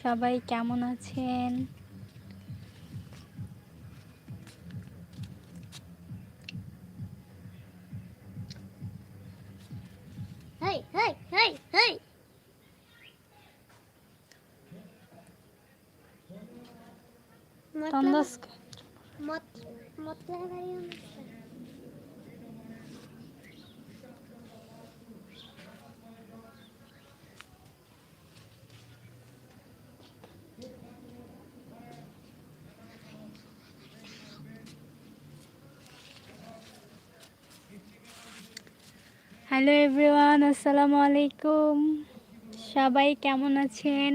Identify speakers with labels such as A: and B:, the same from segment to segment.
A: সবাই কেমন আছেন?
B: হেই হেই হেই হেই
A: তন্দস
B: মত মতলব গাড়ি অনুষ্ঠান
A: হ্যালো এভরিওয়ান, আসসালামু আলাইকুম। সবাই কেমন আছেন?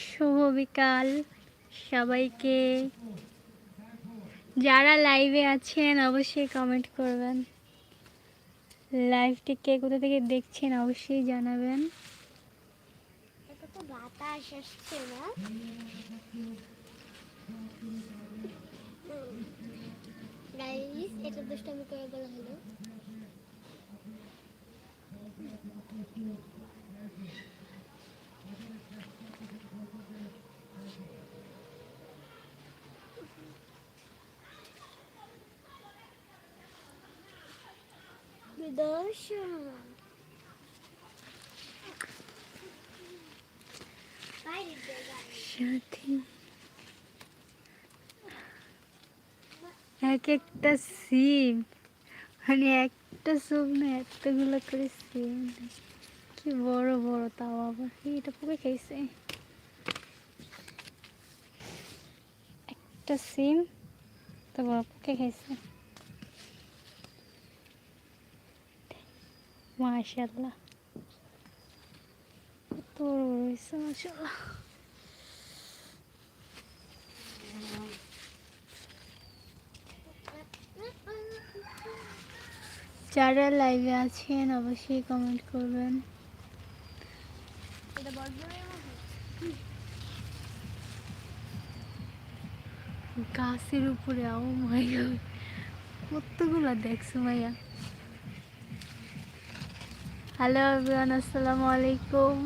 A: শুভ বিকাল। সবাইকে যারা লাইভে আছেন, অবশ্যই কমেন্ট করবেন। লাইভটি কে কোথা থেকে দেখছেন, অবশ্যই জানাবেন।
B: এটা দুষ্টামি করে দর্শন
A: সাথী এক একটা সিম মানে একটা সুপ না, এতগুলো করে সিম কি বড় বড় তাও আবার। এটা পুকে খাইছে। একটা সিম তো বড় পুকে খাইছে। মাশাল্লাহ কত বড় বড় হয়েছে মাশাল্লাহ যারা লাইভে আছেন অবশ্যই কমেন্ট করবেন।
B: এটা
A: গাছের উপরে ও মাইয়া গড কতগুলো দেখছ ভাইয়া? হ্যালো এভরিওয়ান আসসালামু আলাইকুম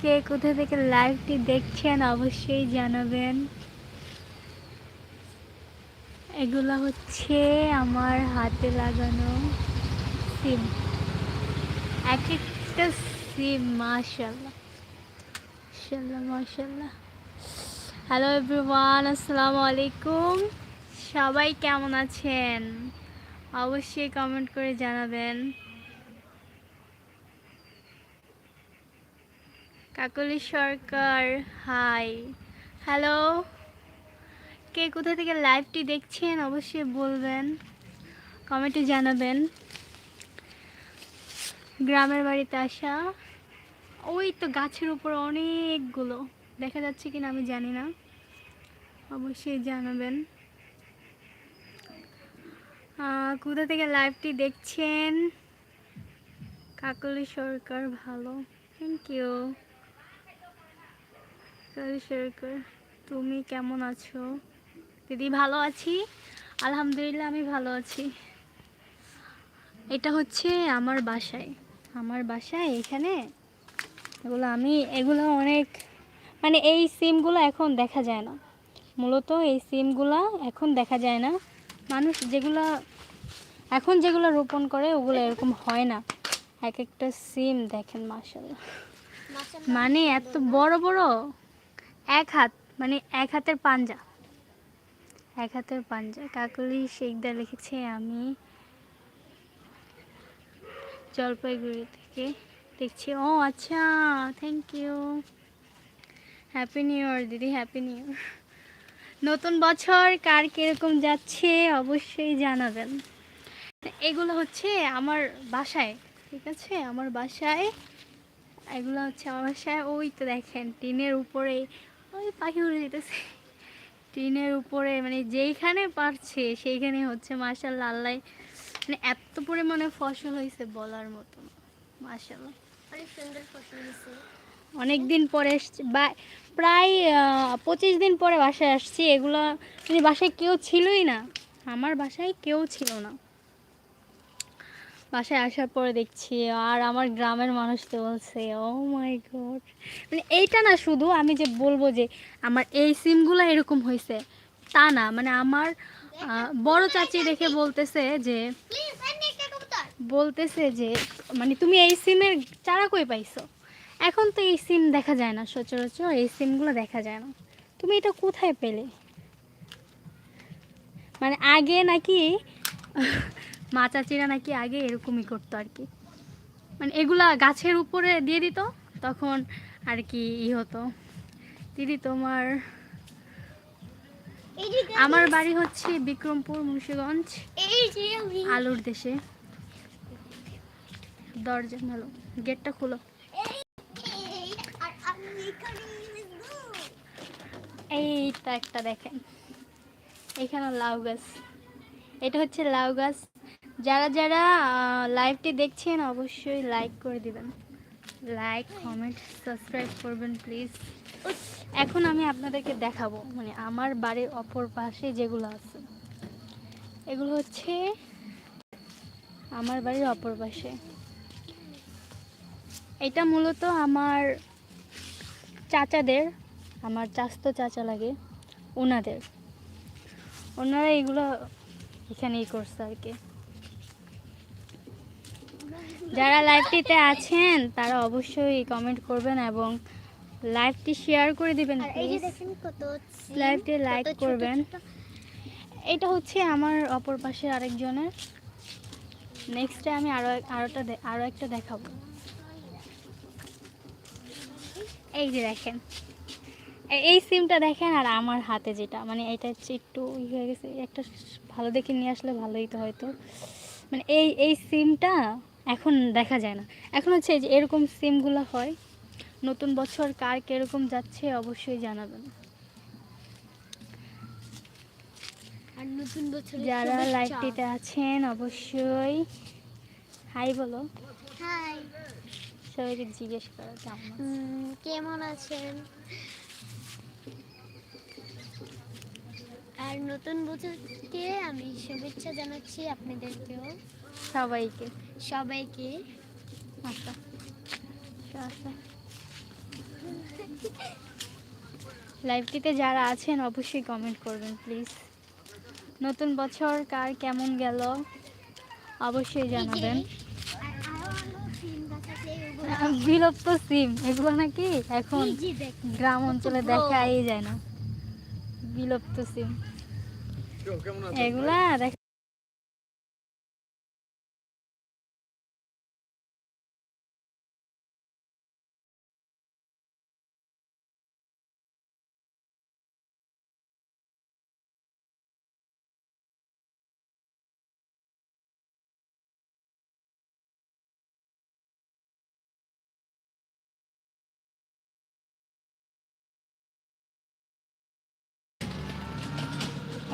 A: কে কোথা থেকে লাইভটি দেখছেন অবশ্যই জানাবেন। এগুলো হচ্ছে আমার হাতে লাগানো সিম এক একটা সিম মাশাল্লাহ মাশাল্লাহ মাশাল্লাহ হ্যালো এভরিওয়ান আসসালামু আলাইকুম সবাই কেমন আছেন? অবশ্যই কমেন্ট করে জানাবেন। কাকলি সরকার হাই হ্যালো কে কোথা থেকে লাইভটি দেখছেন অবশ্যই বলবেন কমেন্টে জানাবেন। গ্রামের বাড়িতে আসা, ওই তো গাছের উপর অনেকগুলো, দেখা যাচ্ছে কিনা আমি জানি না, অবশ্যই জানাবেন। কোথা থেকে লাইভটি দেখছেন? কাকলি সরকার, ভালো থ্যাংক ইউ সরকার তুমি কেমন আছো? দিদি ভালো আছি? আলহামদুলিল্লাহ আমি ভালো আছি। এটা হচ্ছে আমার বাসায়। আমার বাসায় এখানে এগুলো আমি এগুলো অনেক মানে এই সিমগুলো এখন দেখা যায় না। মূলত এই সিমগুলো এখন দেখা যায় না। মানুষ যেগুলো এখন যেগুলো রোপণ করে ওগুলো এরকম হয় না। এক একটা সিম দেখেন মাসাল্লাহ মানে এত বড় বড়। এক হাত মানে এক হাতের পাঞ্জা। এক হাতের পাঞ্জা, কাকলি শেখদা লিখেছে আমি জলপাইগুড়ি থেকে দেখছি ও আচ্ছা thank you happy new year দিদি হ্যাপি নিউ ইয়ার নতুন বছর কার কীরকম যাচ্ছে অবশ্যই জানাবেন। এগুলো হচ্ছে আমার বাসায়, ঠিক আছে? আমার বাসায়, এগুলো হচ্ছে আমার বাসায়। ওই তো দেখেন, টিনের উপরে ওই পাখি উড়ে যেতেছে টিনের উপরে মানে যেইখানে পারছে সেইখানে হচ্ছে মার্শাল্লাহ আল্লাহ মানে এত পরিমাণে ফসল হয়েছে বলার মতো মার্শাল্লাহ
B: অনেক সুন্দর ফসল হয়েছে
A: অনেক দিন পরে এসছি বা প্রায় পঁচিশ দিন পরে বাসায় আসছি এগুলো মানে বাসায় কেউ ছিলই না আমার বাসায় কেউ ছিল না। বাসায় আসার পরে দেখছি, আর আমার গ্রামের মানুষ তো বলছে ও মাই গড মানে এইটা না শুধু আমি যে বলব যে আমার এই সিমগুলো এরকম হয়েছে তা না মানে আমার বড় চাচি দেখে বলতেছে যে বলতেছে যে মানে তুমি এই সিমের চারা কই পাইছো? এখন তো এই সিম দেখা যায় না সচরাচর, এই সিমগুলো দেখা যায় না। তুমি এটা কোথায় পেলে? মানে আগে নাকি মা চাচিরা নাকি আগে এরকমই করতো আর কি। মানে এগুলা গাছের উপরে দিয়ে দিত তখন আর কি ই হতো। দিদি তোমার আমার বাড়ি হচ্ছে বিক্রমপুর মুন্সিগঞ্জ আলুর দেশে। দরজা ভালো গেটটা খুলো. এইটা একটা দেখেন। এখানে লাউ গাছ। এটা হচ্ছে লাউ গাছ। যারা যারা লাইভটি দেখছেন, অবশ্যই লাইক করে দিবেন। লাইক কমেন্ট সাবস্ক্রাইব করবেন প্লিজ এখন আমি আপনাদেরকে দেখাবো মানে আমার বাড়ির অপর পাশে যেগুলো আছে। এগুলো হচ্ছে আমার বাড়ির অপর পাশে। এটা মূলত আমার চাচাদের, আমার চাস্তো চাচা লাগে ওনাদের ওনারা এগুলো এখানেই করছে আর কি। যারা লাইভটিতে আছেন তারা অবশ্যই কমেন্ট করবেন এবং লাইভটি শেয়ার করে দিবেন লাইভটি লাইক করবেন। এটা হচ্ছে আমার অপর পাশে আরেকজনের। নেক্সটে আমি আরও আরোটা দে- আরও একটা দেখাবো। এই যে দেখেন। এই সিমটা দেখেন আর আমার হাতে যেটা। মানে এটা হচ্ছে একটু ই হয়ে গেছে। একটা ভালো দেখে নিয়ে আসলে ভালোই তো হয়তো। মানে এই এই সিমটা এখন দেখা যায় না। এখন হচ্ছে যে এরকম সিমগুলো হয় নতুন বছর কার কীরকম যাচ্ছে অবশ্যই জানাবেন।
B: আর নতুন বছরের
A: যারা। লাইভটিতে আছেন অবশ্যই হাই বলো।
B: হাই।
A: সবাইকে জিজ্ঞেস করো কেমন
B: কেমন আছেন? আর নতুন বছরকে আমি শুভেচ্ছা জানাচ্ছি আপনাদেরকেও।
A: সবাইকে
B: সবাইকে
A: লাইভটিতে যারা আছেন অবশ্যই কমেন্ট করবেন প্লিজ নতুন বছর কার কেমন গেল? অবশ্যই জানাবেন। বিলুপ্ত সিম এগুলো নাকি এখন গ্রাম অঞ্চলে দেখাই যায় না। বিলুপ্ত সিম। এগুলা দেখ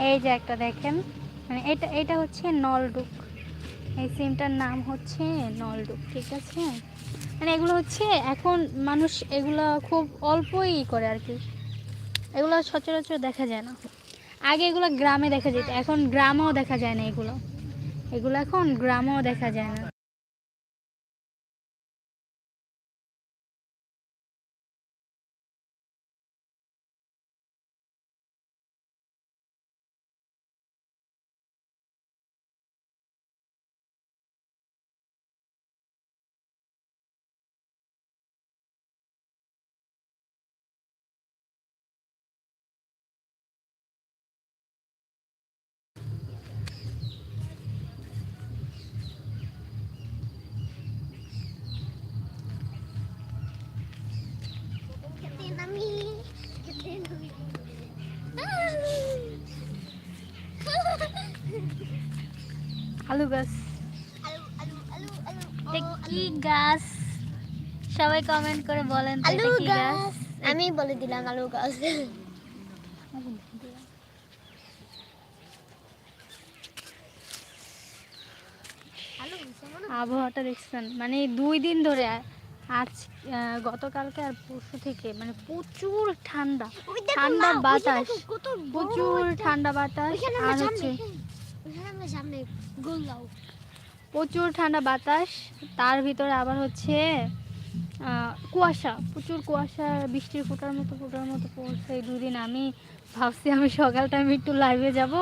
A: এই যে একটা দেখেন। মানে এটা এটা হচ্ছে নলডুক। এই সিমটার নাম হচ্ছে নলডুক, ঠিক আছে? মানে এগুলো হচ্ছে এখন মানুষ এগুলো খুব অল্পই করে আর কি। এগুলো সচরাচর দেখা যায় না। আগে এগুলো গ্রামে দেখা যেত, এখন গ্রামেও দেখা যায় না এগুলো। এগুলো এখন গ্রামেও দেখা যায় না। আলু গাছ. এটা কি গাছ? সবাই কমেন্ট করে বলেন
B: আলু গাছ। আমি বলে দিলাম আলু গাছ।
A: আবহাওয়াটা দেখছেন? মানে দুই দিন ধরে আজ আহ, গতকালকে আর পরশু থেকে মানে প্রচুর ঠান্ডা। ঠান্ডা বাতাস। প্রচুর ঠান্ডা বাতাস আর হচ্ছে
B: সামনে ওইখানে সামনে
A: প্রচুর ঠান্ডা বাতাস তার ভিতরে আবার হচ্ছে কুয়াশা প্রচুর কুয়াশা বৃষ্টির ফোটার মতো ফোটার মতো পড়ছে। এই দুদিন আমি ভাবছি আমি সকাল টাইমে একটু লাইভে যাব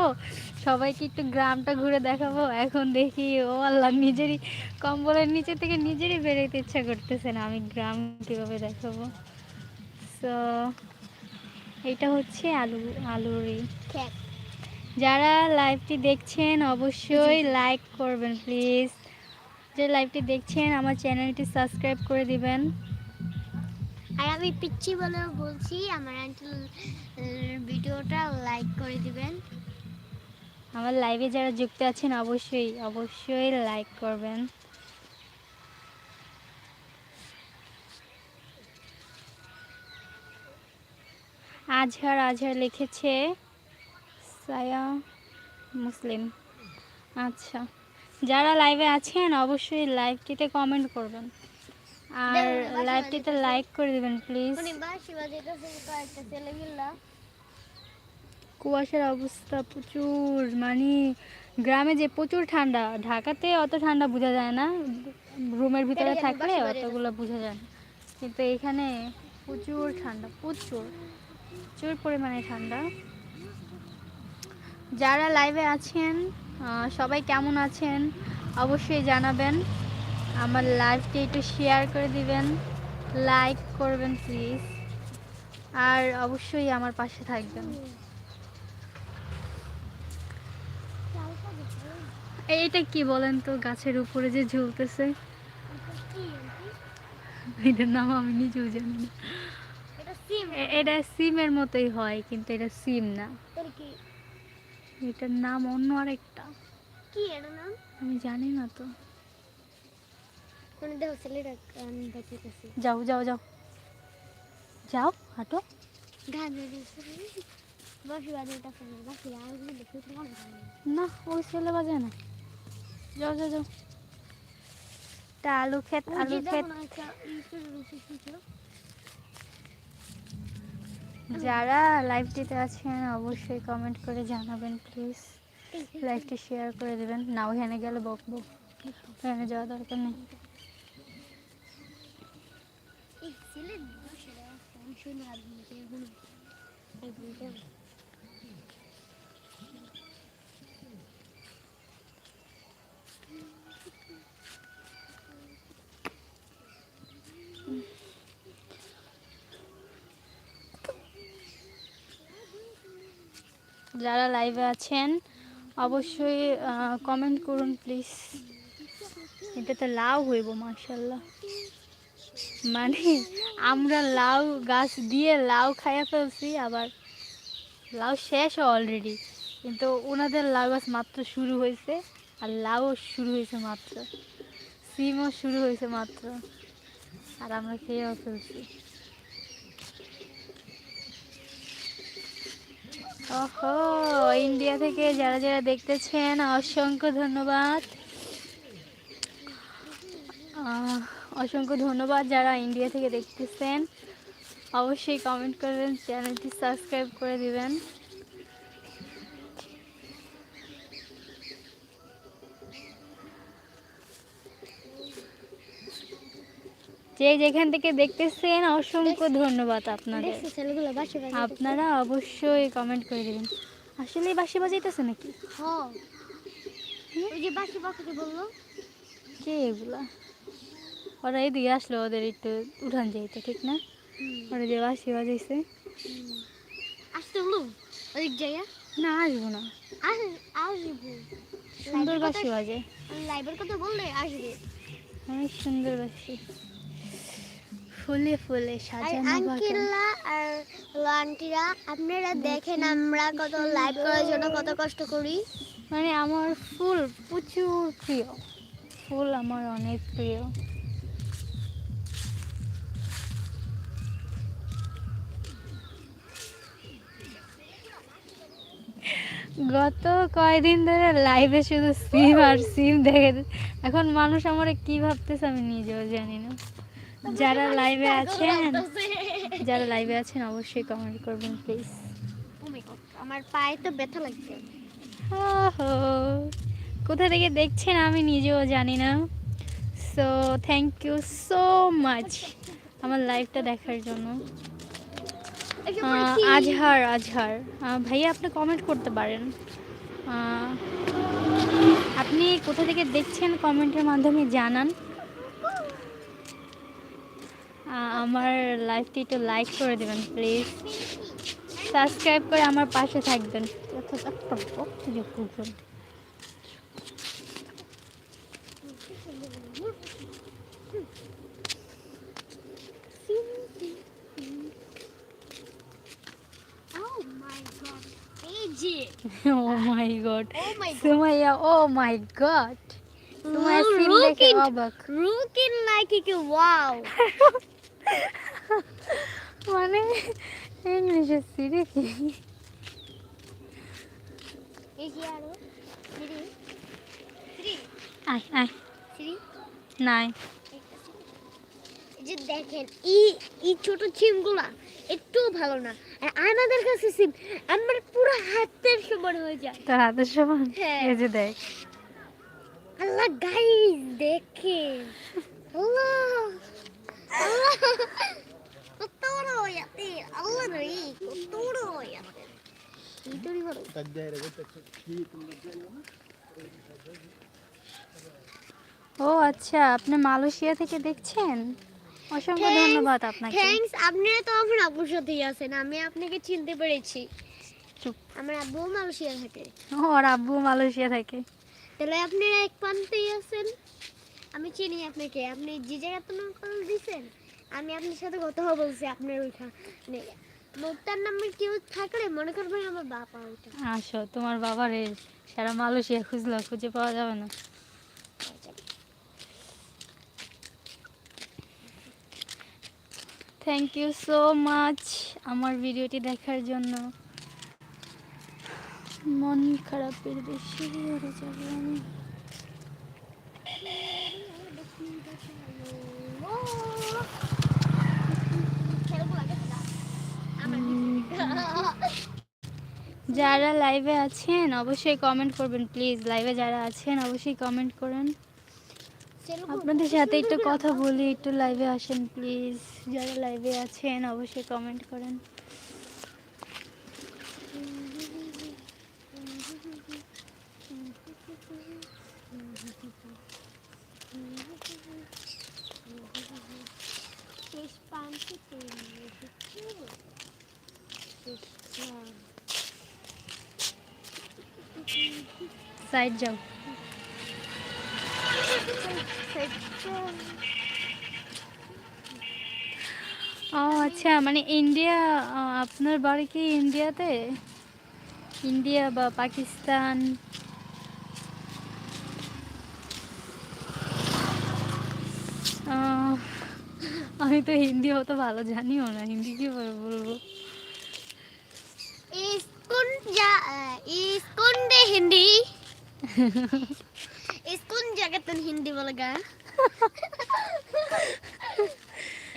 A: সবাইকে একটু গ্রামটা ঘুরে দেখাবো। এখন দেখি ও আল্লাহ নিজেরই কম্বলের নিচে থেকে নিজেরই বেরোতে ইচ্ছা করতেছে না আমি গ্রাম কীভাবে দেখাবো? সো এটা হচ্ছে আলু
B: আলুরই
A: যারা লাইভটি দেখছেন অবশ্যই লাইক করবেন প্লিজ যে লাইভটি দেখছেন আমার চ্যানেলটি সাবস্ক্রাইব করে দিবেন।
B: আর আমি পিচ্ছি বলে বলছি আমার আন্টি ভিডিওটা লাইক করে দিবেন।
A: আমার লাইভে যারা যুক্ত আছেন অবশ্যই অবশ্যই লাইক করবেন। আজহার আজহার লিখেছে সায়া মুসলিম। আচ্ছা যারা লাইভে আছেন অবশ্যই লাইভটিতে কমেন্ট করবেন। আর লাইভটিতে লাইক করে দেবেন প্লিজ কুয়াশার অবস্থা প্রচুর মানে গ্রামে যে প্রচুর ঠান্ডা ঢাকাতে অত ঠান্ডা বোঝা যায় না। রুমের ভিতরে থাকলে অতগুলো বোঝা যায় না। কিন্তু এখানে প্রচুর ঠান্ডা প্রচুর প্রচুর পরিমাণে ঠান্ডা। যারা লাইভে আছেন সবাই কেমন আছেন অবশ্যই জানাবেন। আমার লাইভটি একটু শেয়ার করে দিবেন লাইক করবেন প্লিজ আর অবশ্যই আমার পাশে থাকবেন। এইটা কি বলেন তো গাছের উপরে যে ঝুলতেছে? এটার নাম আমি নিজেও জানি না।
B: এটা সিম।
A: এটা সিমের মতোই হয় কিন্তু এটা সিম না। এটার নাম অন্য আরেকটা।
B: কি এর নাম?
A: আমি জানি না তো।
B: কোন দেখো ছেলেটা গান বাজাইতেছে
A: যাও যাও যাও। যাও হাঁটো।
B: না।
A: ওই ছেলে বাজে না। যাও যাও যাও। তা আলু ক্ষেত
B: ওই
A: আলু ক্ষেত
B: দেখো না একটা ইটের রুচি ছিল
A: যারা লাইভটিতে আছেন, অবশ্যই কমেন্ট করে জানাবেন প্লিজ লাইভটি শেয়ার করে দেবেন। না ওখানে গেলে বকবো ওখানে যাওয়া দরকার নেই।
B: ছেলে বসে আমি শুনে আর এগুলো এগুলো
A: যারা লাইভে আছেন, অবশ্যই কমেন্ট করুন প্লিজ এটা তো লাউ হইব মার্শাল্লাহ মানে আমরা লাউ গাছ দিয়ে লাউ খাইয়া ফেলছি, আবার লাউ শেষ অলরেডি কিন্তু ওনাদের লাউ গাছ মাত্র শুরু হয়েছে আর লাউও শুরু হয়েছে মাত্র। সিমও শুরু হয়েছে মাত্র। আর আমরা খেয়েও ফেলছি। ওহো, ইন্ডিয়া থেকে যারা যারা দেখতেছেন, অসংখ্য ধন্যবাদ। অসংখ্য ধন্যবাদ যারা ইন্ডিয়া থেকে দেখতেছেন। অবশ্যই কমেন্ট করবেন চ্যানেলটি সাবস্ক্রাইব করে দিবেন। যে যেখান থেকে দেখতেছেন অসংখ্য ধন্যবাদ আপনাদের।
B: বাসি
A: আপনারা অবশ্যই কমেন্ট করে দেবেন। আসলে বাসি বাজাইতেছে নাকি?
B: ওই যে বাসি বাসাকে বলল।
A: কে এগুলা? ওরা এদিকে আসলো ওদের একটু উঠান যাইতে ঠিক না? ওরা যে বাসি বাজাইছে।
B: আসতে হলো
A: না আসব না।
B: আসব।
A: সুন্দর বাঁশি বাজে।
B: লাইভের কথা বললে আসবে।
A: অনেক সুন্দর বাঁশি ফুলে ফুলে সাজানো বাগান
B: আঙ্কেলরা আর আন্টিরা আপনারা দেখেন আমরা কত লাইভ করার জন্য কত কষ্ট করি।
A: মানে আমার ফুল প্রচুর প্রিয়। ফুল আমার অনেক প্রিয়। গত কয়দিন ধরে লাইভে শুধু সিম আর সিম দেখে এখন মানুষ আমার কি ভাবতেছে আমি নিজেও জানি না। যারা লাইভে আছেন যারা লাইভে আছেন অবশ্যই কমেন্ট করবেন প্লিজ
B: আমার পায়ে তো ব্যথা লাগছে।
A: কোথা থেকে দেখছেন আমি নিজেও জানি না। So thank you so much আমার লাইভটা দেখার জন্য। আজহার আজহার। ভাইয়া আপনি কমেন্ট করতে পারেন। আপনি কোথা থেকে দেখছেন কমেন্টের মাধ্যমে জানান। আমার লাইভটি একটু লাইক করে দেবেন প্লিজ সাবস্ক্রাইব করে আমার পাশে থাকবেন
B: Oh my god. Egypt.
A: Oh my god
B: Oh my god.
A: Sumaiya oh my god তোমার সিন দেখে. অবাক
B: like it. Wow.
A: মানে ইংলিশে সিরি কি. আয় আয়। নাই।
B: যে দেখেন এই এই ছোট সিমগুলা একটু ভালো না। আর আমাদের কাছে সিম আমার পুরো হাতের সমান হয়ে যায়।
A: তোর হাতের সমান?
B: হ্যাঁ।
A: এই যে দেখ।
B: আল্লাহ গাইস দেখেন। আল্লাহ।
A: ও আচ্ছা আপনি মালয়েশিয়া থেকে দেখছেন? অসংখ্য ধন্যবাদ আপনাকে।
B: থ্যাঙ্কস আপনি তো আমার আব্বুর সাথেই আছেন আমি আপনাকে চিনতে পেরেছি।
A: চুপ।
B: আমার আব্বু মালয়েশিয়া থাকে।
A: ও আর আব্বু মালয়েশিয়া থাকে।
B: তাহলে আপনি এক প্রান্তেই আছেন? আমি চিনি আপনাকে, আপনি যে জায়গায় জায়গাতে কল দিছেন আমি আপনার সাথে কথা বলছি আপনার ওইখানে লোকটার নামে কেউ থাকলে মনে করবেন আমার বাবা ওইটা।
A: আসো, তোমার বাবারে সারা মালয়েশিয়া খুঁজলো, খুঁজে পাওয়া যাবে না। থ্যাংক ইউ সো মাচ আমার ভিডিওটি দেখার জন্য। মন খারাপের বেশি হয়ে যাবে আমি। যারা লাইভে আছেন, অবশ্যই কমেন্ট করবেন প্লিজ লাইভে যারা আছেন, অবশ্যই কমেন্ট করেন। আপনাদের সাথে একটু কথা বলি, একটু লাইভে আসেন প্লিজ যারা লাইভে আছেন, অবশ্যই কমেন্ট করেন। সাইড যাও ও আচ্ছা মানে ইন্ডিয়া আপনার বাড়ি কি ইন্ডিয়াতে ইন্ডিয়া বা পাকিস্তান আমি তো হিন্দি অত ভালো জানিও না হিন্দি কি করে বলবো
B: स्कूल जा स्कूल दे हिंदी स्कूल जगह तन हिंदी बोलेगा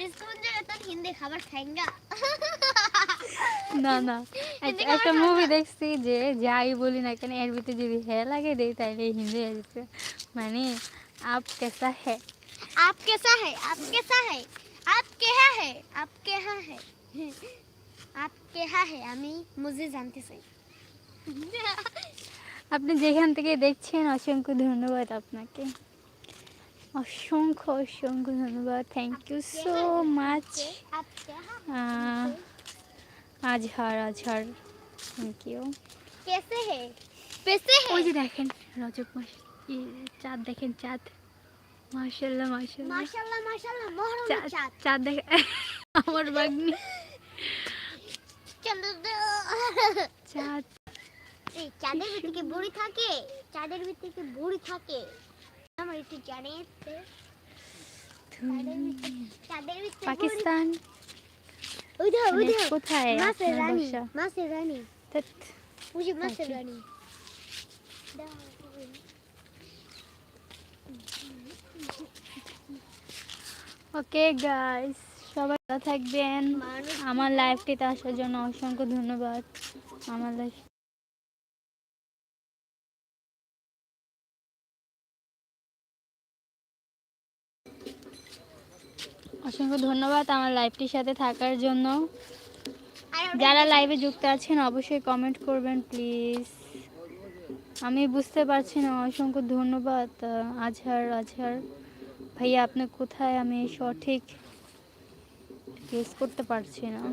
B: स्कूल जगह तन हिंदी खबर खाएंगा
A: না না
B: হিন্দি
A: একটা- একটা
B: খাবার
A: মুভি দেখছি যে যাই বলি না কেন এর ভিতরে যদি হ্যাঁ লাগে দেই তাইলে হিন্দি আসছে মানে আপ কেসা হ্যাঁ
B: आप कैसा है आप कैसा है आपके यहाँ है आपके यहाँ হ্যাঁ आपके यहाँ है আমি মুজি জানতে চাই
A: আপনি যেখান থেকে দেখছেন অসংখ্য ধন্যবাদ আপনাকে। অসংখ্য অসংখ্য ধন্যবাদ। Thank you
B: so much
A: Azhar Azhar. Thank you
B: কেসে হে? পেসে
A: ওই যে দেখেন রজব মাস চাঁদ দেখেন চাঁদ। মার্শাল্লাহ মার্শাল্লাহ
B: মাশাআল্লাহ মাশাআল্লাহ মহরম
A: চাঁদ
B: চাঁদ
A: চাঁদ আমার বাগনি চাঁদ
B: এই চাঁদের ভিতরে কি বুড়ি থাকে? চাঁদের ভিতরে কি বুড়ি থাকে? আমার একটু জানে
A: পাকিস্তান? মানে কোথায় আপনার
B: রানী? মাছের রানী। মাছের
A: পাখি।
B: রানী।
A: ওকে গাইস সবাই ভালো থাকবেন। আমার লাইফটিতে আসার জন্য অসংখ্য ধন্যবাদ। আমার লাইফ অসংখ্য ধন্যবাদ আমার লাইভটির সাথে থাকার জন্য। যারা লাইভে যুক্ত আছেন, অবশ্যই কমেন্ট করবেন প্লিজ আমি বুঝতে পারছি না, অসংখ্য ধন্যবাদ আজহার আজহার। ভাইয়া, আপনি কোথায়? আমি সঠিক গেস করতে পারছি না।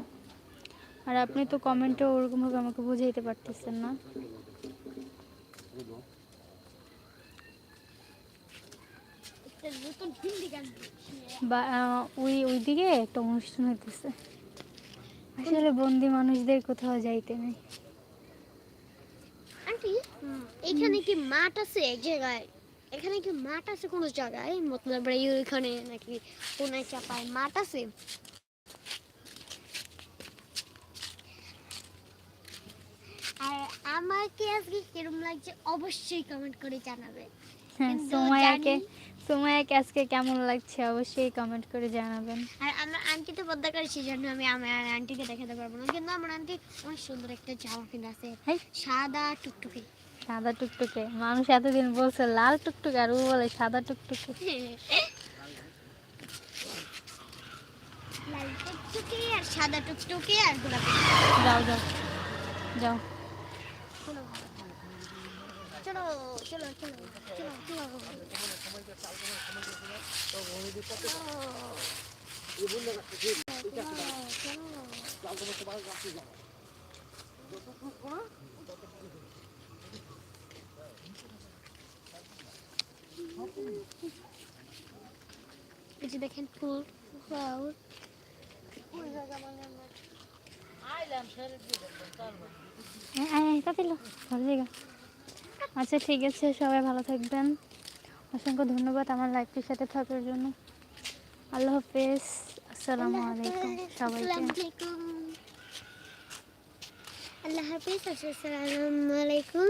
A: আর আপনি তো কমেন্টে ওরকমভাবে আমাকে বুঝাইতে পারতেছেন না। বা ওই, ওইদিকে একটা অনুষ্ঠান হইতেছে। আসলে বন্দি মানুষদের কোথাও যাইতে নেই।
B: এখানে কি মাঠ আছে এক জায়গায়? এখানে কি মাঠ আছে কোনো জায়গায়? মতলব এখানে নাকি কোনায় চাপায় মাঠ আছে? আর আমাকে আজকে কিরম লাগছে অবশ্যই কমেন্ট করে জানাবে।
A: হ্যাঁ
B: কিন্তু
A: সোমায়াকে সোমায়াকে আজকে কেমন লাগছে অবশ্যই কমেন্ট করে জানাবেন।
B: আর আমার আন্টি তো পদ্মা করে সেই জন্য আমি আমার আন্টিকে দেখাতে পারব না। কিন্তু আমার আন্টি অনেক সুন্দর একটা জামা কিনে আছে। সাদা টুকটুকে।
A: সাদা টুকটুকে। মানুষ এতদিন বলছে লাল টুকটুকে আর ও বলে সাদা টুকটুকে।
B: আর সাদা টুকটুকে আর গোলাপি।
A: যাও যাও। যাও।
B: চলো চলো চলো চলো চলো। চলো এই যে দেখেন ফুল ফ্লাওয়ার
A: হ্যাঁ আচ্ছা ঠিক আছে সবাই ভালো থাকবেন। অসংখ্য ধন্যবাদ আমার লাইফটির সাথে থাকার জন্য। আল্লাহ হাফেজ। আসসালামু আলাইকুম সবাইকে।
B: আল্লাহ হাফিজ। আসসালামু আলাইকুম।